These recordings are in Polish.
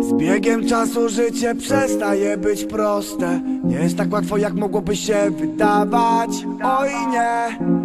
Z biegiem czasu życie przestaje być proste. Nie jest tak łatwo, jak mogłoby się wydawać. Oj nie.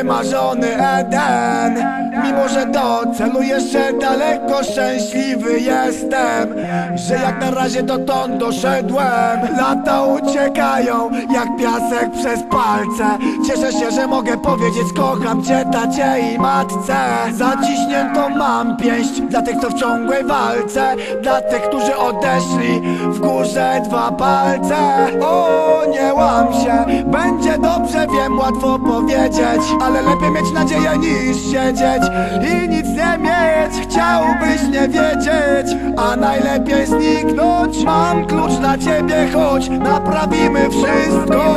wymarzony Eden. Mimo, że do celu jeszcze daleko szczęśliwy jestem Że jak na razie dotąd doszedłem. Lata uciekają jak piasek przez palce. Cieszę się, że mogę powiedzieć kocham cię tacie i matce. Zaciśniętą mam pięść dla tych co w ciągłej walce. Dla tych, którzy odeszli w górze dwa palce. O, nie łam się, będzie dobrze, wiem, łatwo powiedzieć Ale lepiej mieć nadzieję niż siedzieć i nic nie mieć. Chciałbyś nie wiedzieć, a najlepiej zniknąć. Mam klucz dla ciebie, chodź, naprawimy wszystko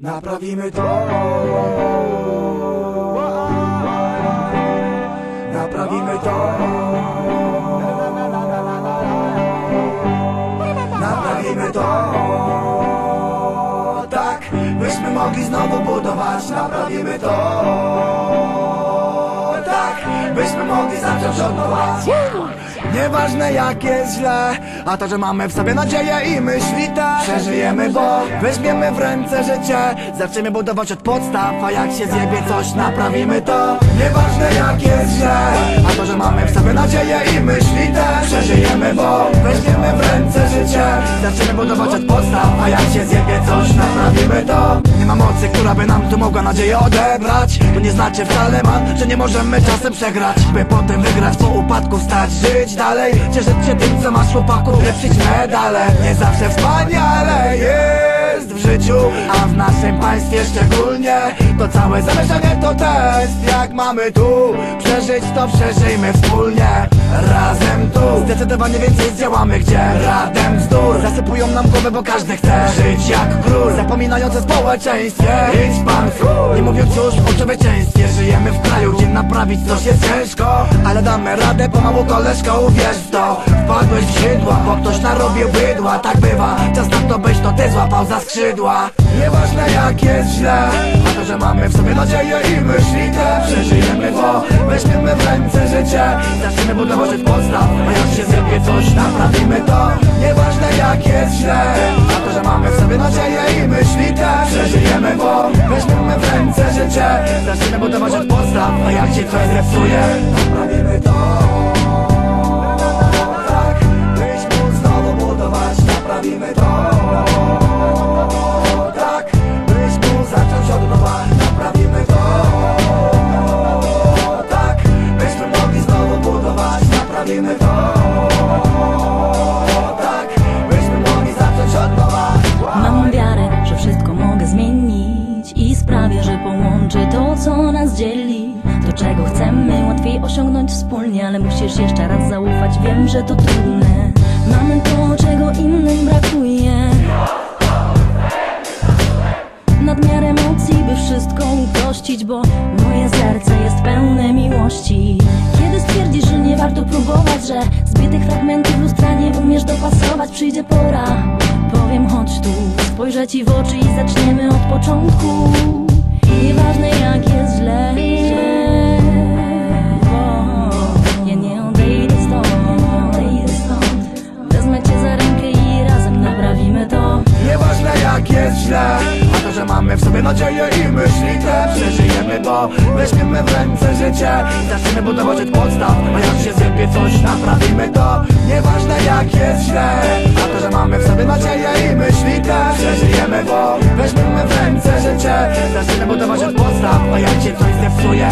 Naprawimy to. Naprawimy to. Naprawimy to. Tak, byśmy mogli znowu budować. Naprawimy to byśmy mogli zacząć od nowa Nieważne jak jest źle A to, że mamy w sobie nadzieję i myśli te Przeżyjemy, bo weźmiemy w ręce życie. Zaczniemy budować od podstaw A jak się zjebie coś, naprawimy to. Nieważne jak jest źle A to, że mamy w sobie nadzieję i myśli te Przeżyjemy, bo weźmiemy w ręce życie Zaczniemy budować od podstaw A jak się zjebie coś, naprawimy to. Nie ma mocy, która by nam tu mogła nadzieję odebrać. To nie znaczy wcale man, że nie możemy czasem przegrać. By potem wygrać, po upadku wstać, żyć dalej. Cieszyć się tym, co masz chłopaku, lepszyć medale. Nie zawsze wspaniale jest w życiu A w naszym państwie szczególnie. To całe zamieszanie to test Jak mamy tu przeżyć, to przeżyjmy wspólnie Razem tu. Zdecydowanie więcej zdziałamy, gdzie? Radem bzdur Zasypują nam głowę, bo każdy chce żyć jak król. Zapominając o społeczeństwie. Idź pan chuj. Nie mówiąc już o człowieczeństwie Żyjemy w kraju, gdzie naprawić coś jest ciężko. Ale damy radę pomału koleżko, uwierz w to. Wpadłeś w sidła, bo ktoś narobił bydła. Tak bywa, czas na to byś to ty złapał za skrzydła. Nieważne jak jest źle mamy w sobie nadzieję i myśli te. Przeżyjemy, bo weźmiemy w ręce życie. Zaczniemy budować od podstaw A jak się zjebie coś, naprawimy to. Nieważne jak jest źle. A to, że mamy w sobie nadzieję i myśli te. Przeżyjemy, bo weźmiemy w ręce życie. Zaczniemy budować od podstaw A jak się coś zepsuje Naprawimy to osiągnąć wspólnie, ale musisz jeszcze raz zaufać. Wiem, że to trudne. Mamy to, czego innym brakuje. Nadmiar emocji, by wszystko uprościć, bo moje serce jest pełne miłości. Kiedy stwierdzisz, że nie warto próbować, że zbitych fragmentów lustra nie umiesz dopasować, przyjdzie pora. Powiem, chodź tu, spojrzę ci w oczy i zaczniemy od początku. Nieważne jak jest źle, mamy nadzieję i myśli te. Przeżyjemy, bo weźmiemy w ręce życie. Zaczniemy budować od podstaw A jak się zjebie coś, naprawimy to. Nieważne jak jest źle. A to, że mamy w sobie nadzieję i myśli te. Przeżyjemy, bo weźmiemy w ręce życie. Zaczniemy budować od podstaw A jak się coś zepsuje